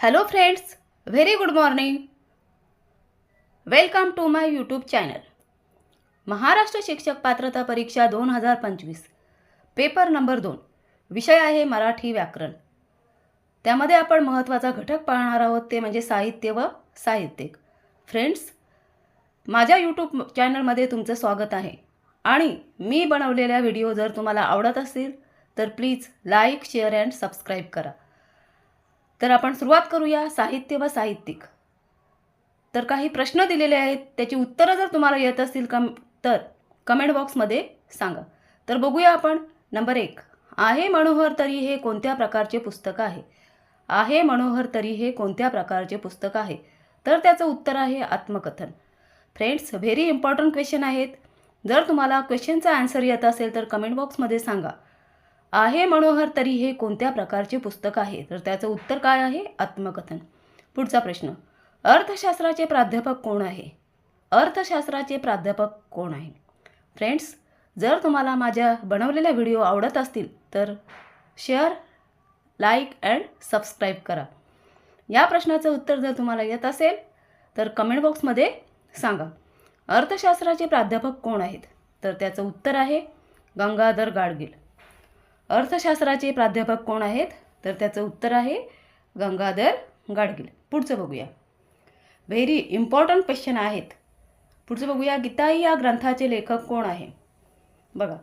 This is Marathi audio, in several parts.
Hello friends very good morning welcome to my YouTube channel Maharashtra शिक्षक पात्रता परीक्षा दोन हजार पंचवीस. पेपर नंबर दोन. विषय आहे मराठी व्याकरण. त्यामध्ये आपण महत्त्वाचा घटक पाहणार आहोत ते म्हणजे साहित्य व साहित्यिक. फ्रेंड्स माझ्या यूट्यूब चॅनलमध्ये तुमचं स्वागत आहे. आणि मी बनवलेल्या व्हिडिओ जर तुम्हाला आवडत असतील तर please like share and subscribe करा. तर आपण सुरुवात करूया साहित्य व साहित्यिक. तर काही प्रश्न दिलेले आहेत त्याची उत्तरं जर तुम्हाला येत असतील कम तर कमेंट बॉक्समध्ये सांगा. तर बघूया आपण नंबर एक. आहे मनोहर तरी हे कोणत्या प्रकारचे पुस्तक आहे? आहे मनोहर तरी हे कोणत्या प्रकारचे पुस्तक आहे? तर त्याचं उत्तर आहे आत्मकथन. फ्रेंड्स व्हेरी इम्पॉर्टंट क्वेश्चन आहेत. जर तुम्हाला क्वेश्चनचा आन्सर येत असेल तर कमेंट बॉक्समध्ये सांगा. आहे मनोहर तरी हे कोणत्या प्रकारचे पुस्तक आहे? तर त्याचं उत्तर काय आहे? आत्मकथन. पुढचा प्रश्न. अर्थशास्त्राचे प्राध्यापक कोण आहे? अर्थशास्त्राचे प्राध्यापक कोण आहे? फ्रेंड्स जर तुम्हाला माझ्या बनवलेल्या व्हिडिओ आवडत असतील तर शेअर लाईक अँड सबस्क्राईब करा. या प्रश्नाचं उत्तर जर तुम्हाला येत असेल तर कमेंट बॉक्समध्ये सांगा. अर्थशास्त्राचे प्राध्यापक कोण आहेत? तर त्याचं उत्तर आहे गंगाधर गाडगीळ. अर्थशास्त्राचे प्राध्यापक कोण आहेत? तर त्याचं उत्तर आहे गंगाधर गाडगीळ पुढचं बघूया. व्हेरी इम्पॉर्टंट क्वेश्चन आहेत. पुढचं बघूया. गीताई या ग्रंथाचे लेखक कोण आहे? बघा.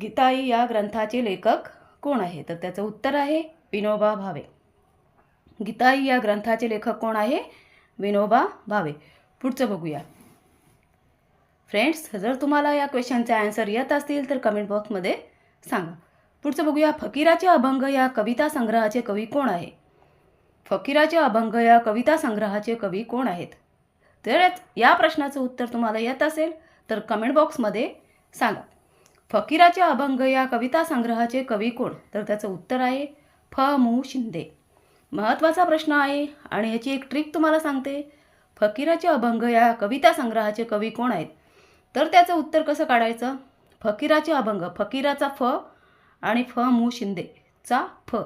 गीताई या ग्रंथाचे लेखक कोण आहे? तर त्याचं उत्तर आहे विनोबा भावे. गीताई या ग्रंथाचे लेखक कोण आहे? विनोबा भावे. पुढचं बघूया. फ्रेंड्स जर तुम्हाला या क्वेश्चनचे आन्सर येत असतील तर कमेंट बॉक्समध्ये सांगा. पुढचं बघूया. फकीराचे अभंग या कविता संग्रहाचे कवी कोण आहे? फकीराचे अभंग या कविता संग्रहाचे कवी कोण आहेत? तर या प्रश्नाचं उत्तर तुम्हाला येत असेल तर कमेंट बॉक्समध्ये सांगा. फकीराचे अभंग या कविता संग्रहाचे कवी कोण? तर त्याचं उत्तर आहे फ. मु. शिंदे. महत्त्वाचा प्रश्न आहे आणि ह्याची एक ट्रिक तुम्हाला सांगते. फकीराचे अभंग या कविता संग्रहाचे कवी कोण आहेत? तर त्याचं उत्तर कसं काढायचं? फकीराचे अभंग फकीराचा फ आणि फ मु शिंदेचा फ.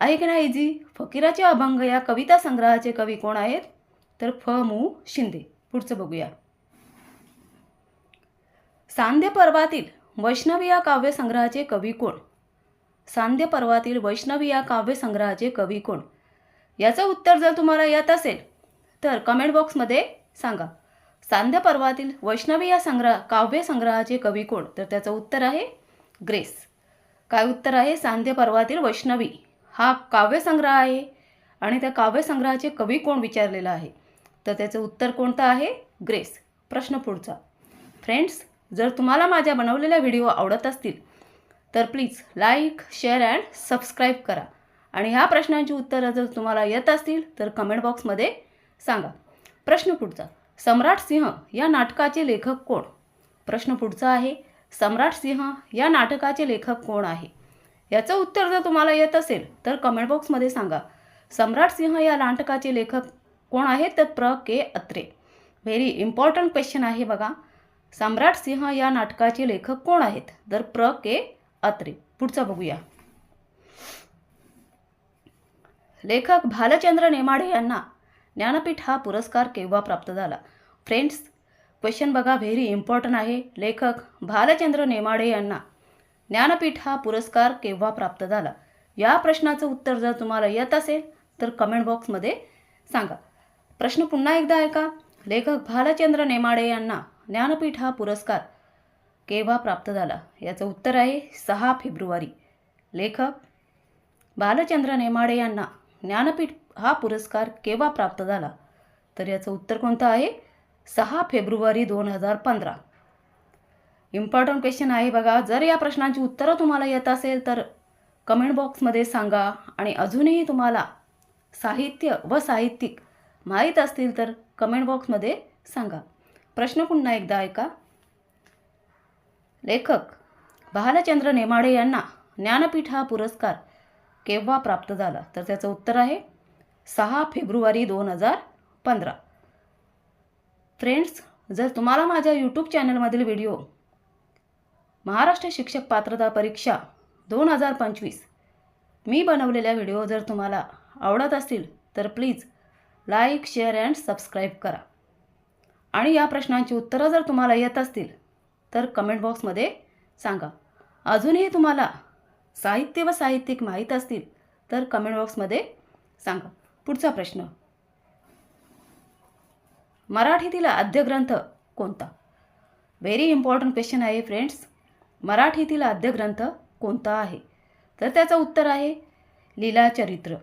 आहे की नाही इझी फकीराचे अभंग या कविता संग्रहाचे कवी कोण आहेत? तर फ मु शिंदे. पुढचं बघूया. सांध्य पर्वातील वैष्णवी या काव्यसंग्रहाचे कवी कोण? सांध्य पर्वातील वैष्णवी या काव्यसंग्रहाचे कवी कोण? याचं उत्तर जर तुम्हाला येत असेल तर कमेंट बॉक्समध्ये सांगा. सांध्य पर्वातील वैष्णवी या संग्रह काव्यसंग्रहाचे कवी कोण? तर त्याचं उत्तर आहे ग्रेस. काय उत्तर आहे? सांध्य पर्वातील वैष्णवी. हा काव्यसंग्रह आहे आणि त्या काव्यसंग्रहाचे कवी कोण विचारलेलं आहे? तर त्याचं उत्तर कोणतं आहे? ग्रेस. प्रश्न पुढचा. फ्रेंड्स जर तुम्हाला माझ्या बनवलेल्या व्हिडिओ आवडत असतील तर please like share and subscribe करा. आणि ह्या प्रश्नांची उत्तरं जर तुम्हाला येत असतील तर कमेंट बॉक्समध्ये सांगा. प्रश्न पुढचा. सम्राट सिंह या नाटकाचे लेखक कोण? प्रश्न पुढचा आहे. सम्राट सिंह या नाटकाचे लेखक कोण आहे? याचं उत्तर जर तुम्हाला येत असेल तर कमेंट बॉक्समध्ये सांगा. सम्राट सिंह या नाटकाचे लेखक कोण आहेत? तर Pra. K. Atre. Very important question आहे बघा. सम्राट सिंह या नाटकाचे लेखक कोण आहेत? तर प्र. के. अत्रे. पुढचा बघूया. लेखक भालचंद्र नेमाडे यांना ज्ञानपीठ हा पुरस्कार केव्हा प्राप्त झाला? फ्रेंड्स क्वेश्चन बघा व्हेरी इम्पॉर्टंट आहे. लेखक भालचंद्र नेमाडे यांना ज्ञानपीठ हा पुरस्कार केव्हा प्राप्त झाला? या प्रश्नाचं उत्तर जर तुम्हाला येत असेल तर कमेंट बॉक्समध्ये सांगा. प्रश्न पुन्हा एकदा ऐका. लेखक भालचंद्र नेमाडे यांना ज्ञानपीठ हा पुरस्कार केव्हा प्राप्त झाला? याचं उत्तर आहे सहा फेब्रुवारी. लेखक बालचंद्र नेमाडे यांना ज्ञानपीठ हा पुरस्कार केव्हा प्राप्त झाला? तर याचं उत्तर कोणतं आहे? सहा फेब्रुवारी दोन हजार पंधरा. इम्पॉर्टंट क्वेश्चन आहे बघा. जर या प्रश्नांची उत्तरं तुम्हाला येत असेल तर कमेंट बॉक्समध्ये सांगा आणि अजूनही तुम्हाला साहित्य व साहित्यिक माहीत असतील तर कमेंट बॉक्समध्ये सांगा. प्रश्न पुन्हा एकदा ऐका. लेखक भालचंद्र नेमाडे यांना ज्ञानपीठ हा पुरस्कार केव्हा प्राप्त झाला? तर त्याचं उत्तर आहे सहा फेब्रुवारी दोन हजार पंधरा. फ्रेंड्स जर तुम्हाला माझ्या यूट्यूब चॅनलमधील व्हिडिओ महाराष्ट्र शिक्षक पात्रता परीक्षा दोन हजार पंचवीस मी बनवलेल्या व्हिडिओ जर तुम्हाला आवडत असतील तर please like share and subscribe करा. आणि या प्रश्नांची उत्तरं जर तुम्हाला येत असतील तर कमेंट बॉक्समध्ये सांगा. अजूनही तुम्हाला साहित्य व साहित्यिक माहीत असतील तर कमेंट बॉक्समध्ये सांगा. पुढचा प्रश्न. मराठीतील आद्य ग्रंथ कोणता? व्हेरी इम्पॉर्टंट क्वेश्चन आहे फ्रेंड्स मराठीतील आद्य ग्रंथ कोणता आहे? तर त्याचं उत्तर आहे लीलाचरित्र